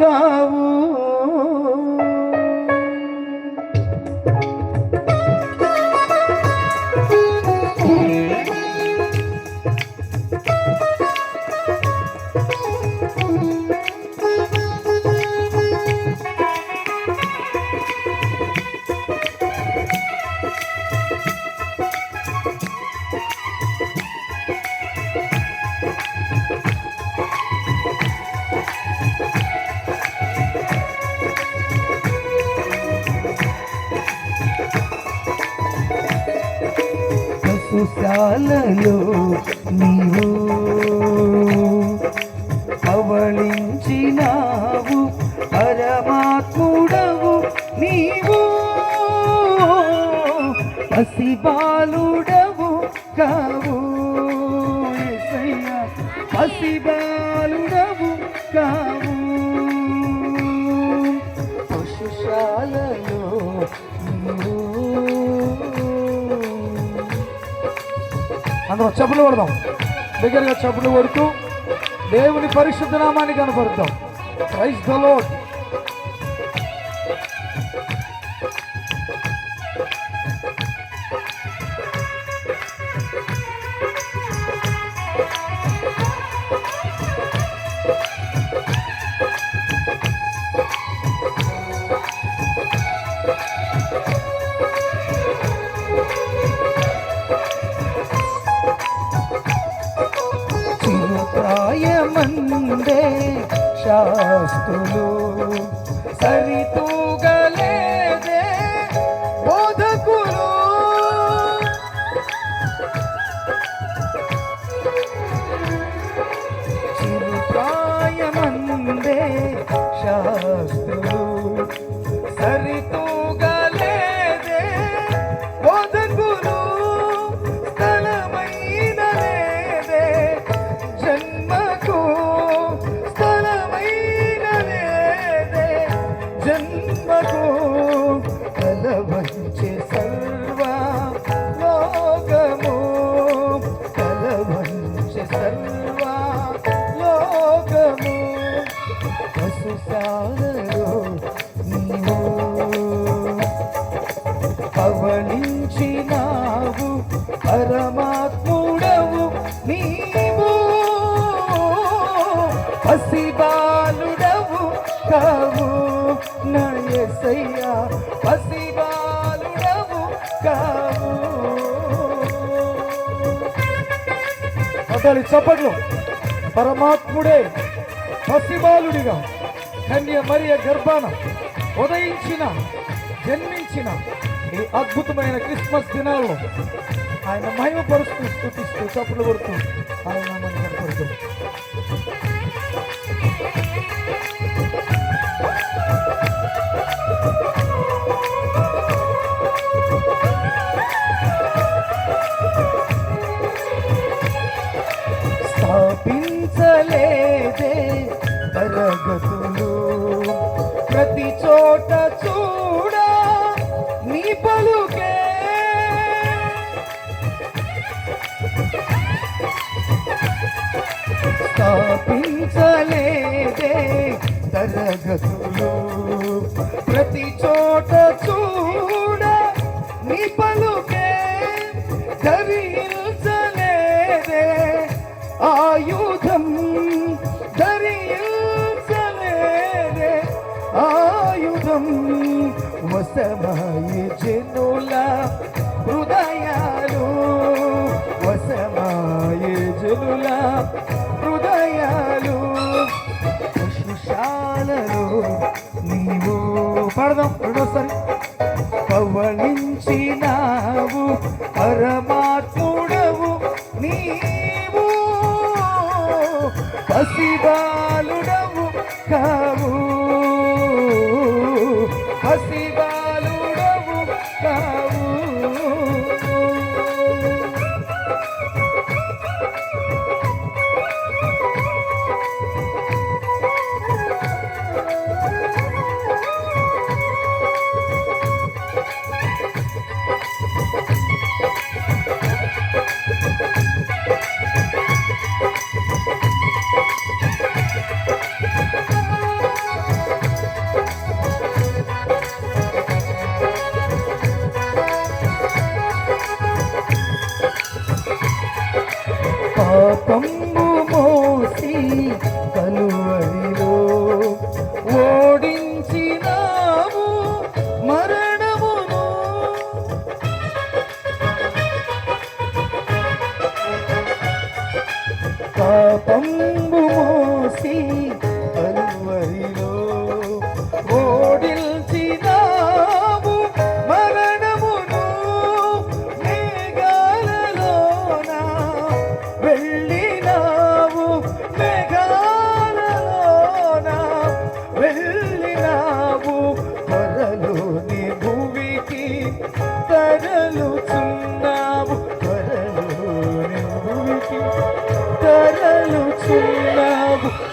కావు పశుశాలలో నీవు. అవళించినావు పరమాత్ముడవు నీవు. పసిబాలుడవు కావు. యేసయ్యా, పసిబాలుడవు కావు. పశుశాల అందరూ చెప్పులు కొడదాం. దగ్గరగా చెప్పులు కొడుతూ దేవుని పరిశుద్ధ నామాన్ని కనపడతాం క్రైస్తలో Oh, పశుశాలలో నీవు. పవళించినావు పరమాత్ముడవు నీవు. పసిబాలుడవు కావు నా పసిబాలుడవు కావు. చప్పట్లు. పరమాత్ముడే పసిబాలుడిగా. కన్య మరియ గర్భాన ఉదయించిన జన్మించిన ఈ అద్భుతమైన క్రిస్మస్ దినాల్లో ఆయన మహిమపరుస్తూ స్థుతిస్తూ చప్పులు కొడుతూ ఆయన మనం కనపడుతుంది స్థాపించలేదే. తరగతులు ప్రతి చోట చూడ నీ పలుకే ధరించలేదే. ఆయుధం ధరించలేదే. ఆయుధం వసమాయి జనుల హృదయాలు వసమాయి జనుల పశుశాలలో నీవు పాడదాం రెండోసారి. పవళించినావు పరమాత్ముడవు నీవు. పసిబాలుడవు కావు. పసి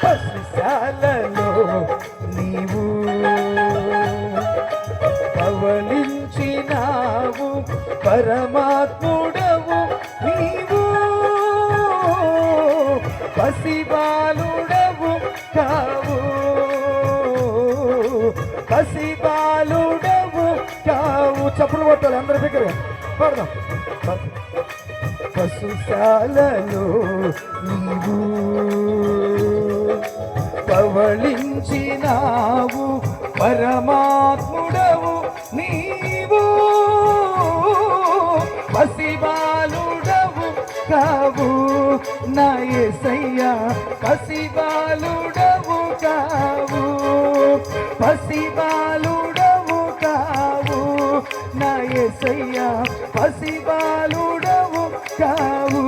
పసిశాలలో నీవు పవలించినావు పరమాత్ముడవు నీవు. పసిబాలుడవు కావు. పసిబాలుడవు కావు. చప్పులు కొట్టాలి అందరి దగ్గర. పడదాం. పశుశాలలో నీవు. పవళించినావు పరమాత్ముడవు నీవు. పసిబాలుడవు కావు నా యేసయ్యా పసిబాలుడవు కావు. పసిబాలుడవు కావు నా యేసయ్యా పసిబాలుడవు కావు.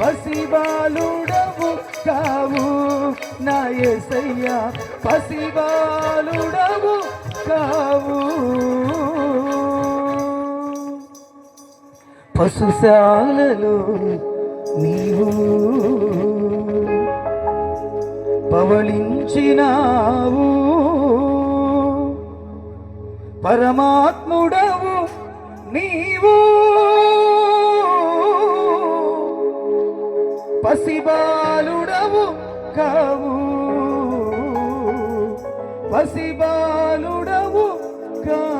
పసిబాలుడవు కావు నా యేసయ్యా పసిబాలుడవు కావు. పశుశాలలో నీవు. పవళించినావు. పరమాత్ముడవు నీవు. పసిబాలుడవు కావు. పసిబాలుడవు కావు.